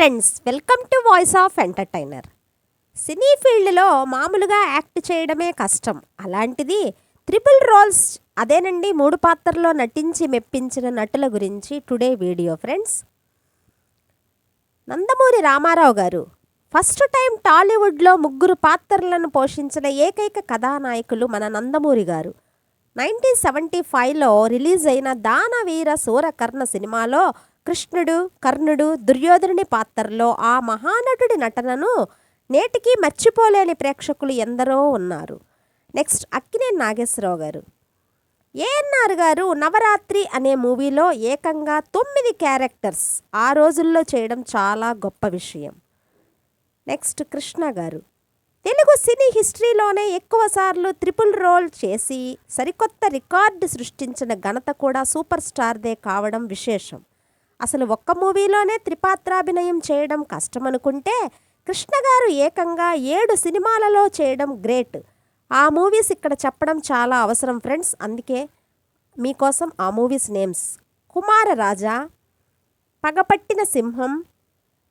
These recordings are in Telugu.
Friends welcome to voice of entertainer. Cine ఫీల్డ్లో మామూలుగా యాక్ట్ చేయడమే కష్టం. అలాంటిది త్రిపుల్ రోల్స్ అదేనండి మూడు పాత్రల్లో నటించి మెప్పించిన నటుల గురించి today video friends. Nandamuri Ramarao garu first time టాలీవుడ్లో ముగ్గురు పాత్రలను పోషించిన ఏకైక కథానాయకులు మన నందమూరి గారు. నైన్టీన్ సెవెంటీ ఫైవ్లో రిలీజ్ అయిన దానవీర సూరకర్ణ సినిమాలో కృష్ణుడు కర్ణుడు దుర్యోధనుని పాత్రలో ఆ మహానటుడి నటనను నేటికి మర్చిపోలేని ప్రేక్షకులు ఎందరో ఉన్నారు. నెక్స్ట్ అక్కినే నాగేశ్వరరావు గారు. ఏఎన్ఆర్ గారు నవరాత్రి అనే మూవీలో ఏకంగా తొమ్మిది క్యారెక్టర్స్ ఆ రోజుల్లో చేయడం చాలా గొప్ప విషయం. నెక్స్ట్ కృష్ణ గారు. తెలుగు సినీ హిస్టరీలోనే ఎక్కువసార్లు త్రిపుల్ రోల్ చేసి సరికొత్త రికార్డు సృష్టించిన ఘనత కూడా సూపర్ స్టార్దే కావడం విశేషం. అసలు ఒక్క మూవీలోనే త్రిపాత్రాభినయం చేయడం కష్టమనుకుంటే కృష్ణ గారు ఏకంగా ఏడు సినిమాలలో చేయడం గ్రేట్. ఆ మూవీస్ ఇక్కడ చెప్పడం చాలా అవసరం ఫ్రెండ్స్. అందుకే మీకోసం ఆ మూవీస్ నేమ్స్. కుమార రాజా పగపట్టిన సింహం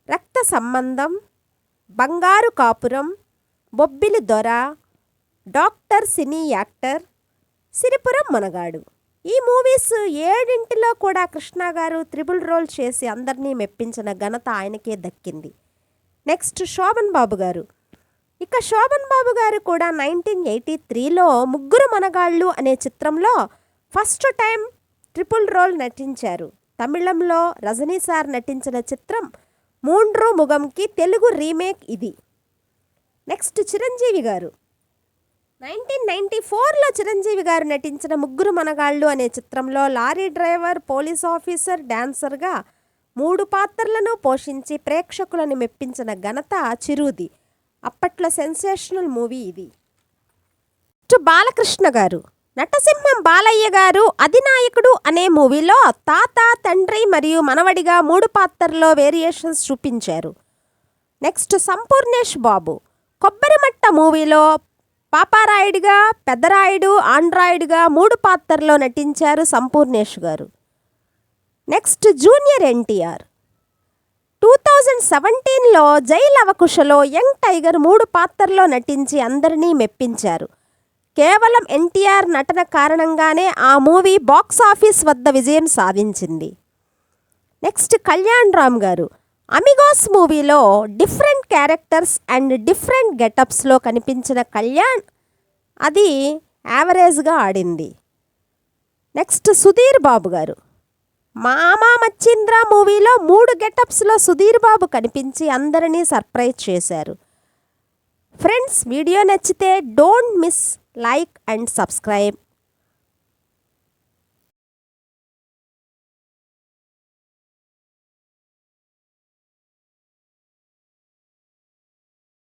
రక్త సంబంధం Bangaru Kapuram Bobbili Dora doctor cine actor Siripuram Monagadu. ఈ మూవీస్ ఏడింటిలో కూడా కృష్ణ గారు త్రిబుల్ రోల్ చేసి అందరినీ మెప్పించిన ఘనత ఆయనకే దక్కింది. నెక్స్ట్ శోభన్ బాబు గారు. ఇక శోభన్ బాబు గారు కూడా నైన్టీన్ ఎయిటీ త్రీలో ముగ్గురు మనగాళ్ళు అనే చిత్రంలో ఫస్ట్ టైం ట్రిపుల్ రోల్ నటించారు. తమిళంలో రజనీ సార్ నటించిన చిత్రం మూండ్రు ముగంకి తెలుగు రీమేక్ ఇది. Next Chiranjeevi garu. Nineteen ninety ఫోర్లో చిరంజీవి గారు నటించిన ముగ్గురు మనగాళ్ళు అనే చిత్రంలో లారీ డ్రైవర్ పోలీస్ ఆఫీసర్ డాన్సర్గా మూడు పాత్రలను పోషించి ప్రేక్షకులను మెప్పించిన ఘనత చిరుది. అప్పట్లో సెన్సేషనల్ మూవీ ఇది. నెక్స్ట్ బాలకృష్ణ గారు నటసింహం బాలయ్య గారు అధినాయకుడు అనే మూవీలో తాత తండ్రి మరియు మనవడిగా మూడు పాత్రల్లో వేరియేషన్స్ చూపించారు. నెక్స్ట్ సంపూర్ణేష్ బాబు కొబ్బరిమట్ట మూవీలో పాపారాయుడిగా పెద్దరాయుడు ఆండ్రాయిడ్గా మూడు పాత్రల్లో నటించారు Sampoornesh garu. Next junior NTR. Two thousand సెవెంటీన్లో జైల్ అవకుశలో యంగ్ టైగర్ మూడు పాత్రల్లో నటించి అందరినీ మెప్పించారు. కేవలం ఎన్టీఆర్ నటన కారణంగానే ఆ మూవీ బాక్స్ ఆఫీస్ వద్ద విజయం సాధించింది. నెక్స్ట్ కళ్యాణ్ రామ్ గారు. అమిగోస్ మూవీలో డిఫరెంట్ క్యారెక్టర్స్ అండ్ డిఫరెంట్ గెటప్స్లో కనిపించిన కళ్యాణ్ అది యావరేజ్గా ఆడింది. నెక్స్ట్ సుధీర్ బాబు గారు. మామా మచ్చింద్ర మూవీలో మూడు గెటప్స్లో సుధీర్ బాబు కనిపించి అందరినీ సర్ప్రైజ్ చేశారు. ఫ్రెండ్స్ వీడియో నచ్చితే don't miss like and subscribe.